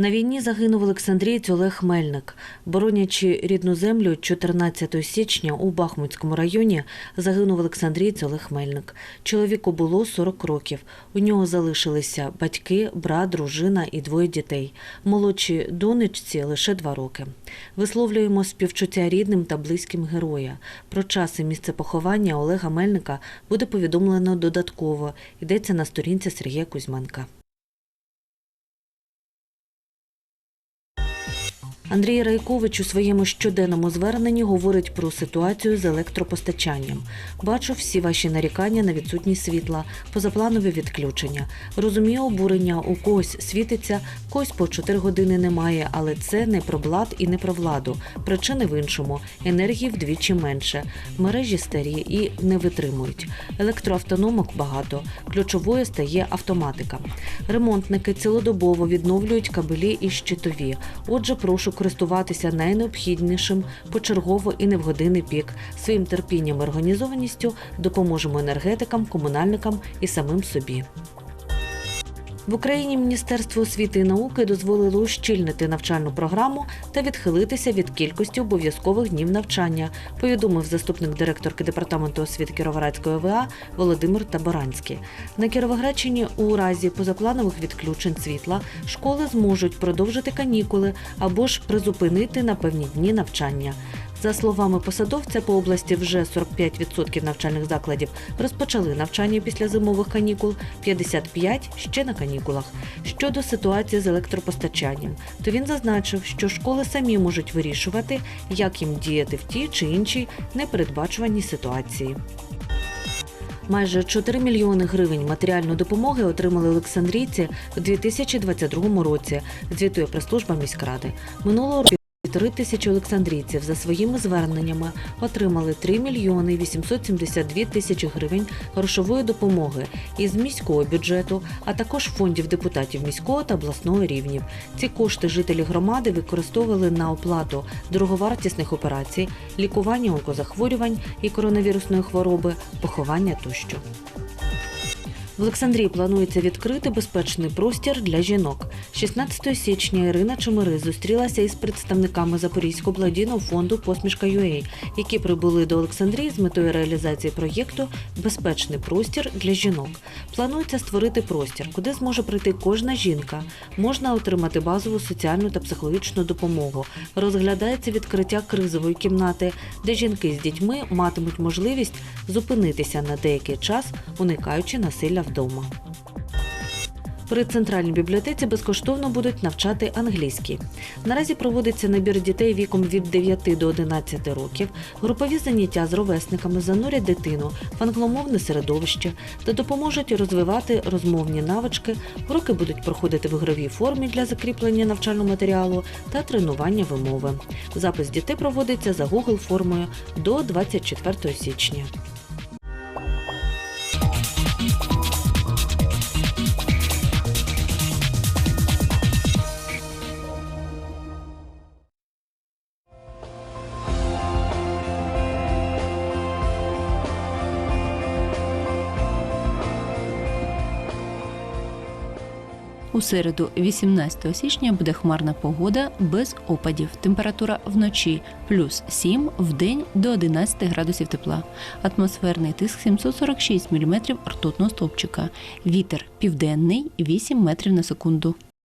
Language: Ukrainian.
На війні загинув Олександрієць Олег Мельник. Боронячи рідну землю 14 січня у Бахмутському районі загинув Олександрієць Олег Мельник. Чоловіку було 40 років. У нього залишилися батьки, брат, дружина і двоє дітей. Молодшій донечці лише два роки. Висловлюємо співчуття рідним та близьким героя. Про час і місце поховання Олега Мельника буде повідомлено додатково. Йдеться на сторінці Сергія Кузьменка. Андрій Райкович у своєму щоденному зверненні говорить про ситуацію з електропостачанням. Бачу всі ваші нарікання на відсутність світла, позапланові відключення. Розумію обурення, у когось світиться, когось по 4 години немає, але це не про блат і не про владу. Причини в іншому. Енергії вдвічі менше. Мережі старі і не витримують. Електроавтономок багато. Ключовою стає автоматика. Ремонтники цілодобово відновлюють кабелі і щитові. Отже, прошу користуватися найнеобхіднішим почергово і не в години пік. Своїм терпінням і організованістю допоможемо енергетикам, комунальникам і самим собі. В Україні Міністерство освіти і науки дозволило ущільнити навчальну програму та відхилитися від кількості обов'язкових днів навчання, повідомив заступник директорки департаменту освіти Кіровоградської ОВА Володимир Таборанський. На Кіровоградщині у разі позапланових відключень світла школи зможуть продовжити канікули або ж призупинити на певні дні навчання. За словами посадовця, по області вже 45% навчальних закладів розпочали навчання після зимових канікул, 55% ще на канікулах. Щодо ситуації з електропостачанням, то він зазначив, що школи самі можуть вирішувати, як їм діяти в тій чи іншій непередбачуваній ситуації. Майже 4 мільйони гривень матеріальної допомоги отримали Олександрійці у 2022 році, звітує прес-служба міськради. Минулого року Півтори тисячі олександрійців за своїми зверненнями отримали 3 мільйони 872 тисячі гривень грошової допомоги із міського бюджету, а також фондів депутатів міського та обласного рівнів. Ці кошти жителі громади використовували на оплату дороговартісних операцій, лікування онкозахворювань і коронавірусної хвороби, поховання тощо. В Олександрії планується відкрити безпечний простір для жінок. 16 січня Ірина Чемери зустрілася із представниками Запорізького благодійного фонду Посмішка UA, які прибули до Олександрії з метою реалізації проєкту Безпечний простір для жінок. Планується створити простір, куди зможе прийти кожна жінка. Можна отримати базову соціальну та психологічну допомогу. Розглядається відкриття кризової кімнати, де жінки з дітьми матимуть можливість зупинитися на деякий час, уникаючи насилля вдома. При центральній бібліотеці безкоштовно будуть навчати англійський. Наразі проводиться набір дітей віком від 9 до 11 років. Групові заняття з ровесниками занурять дитину в англомовне середовище та допоможуть розвивати розмовні навички. Уроки будуть проходити в ігровій формі для закріплення навчального матеріалу та тренування вимови. Запис дітей проводиться за Google формою до 24 січня. У середу, 18 січня, буде хмарна погода без опадів. Температура вночі плюс 7, в день до 11 градусів тепла. Атмосферний тиск 746 мм ртутного стовпчика. Вітер південний 8 метрів на секунду.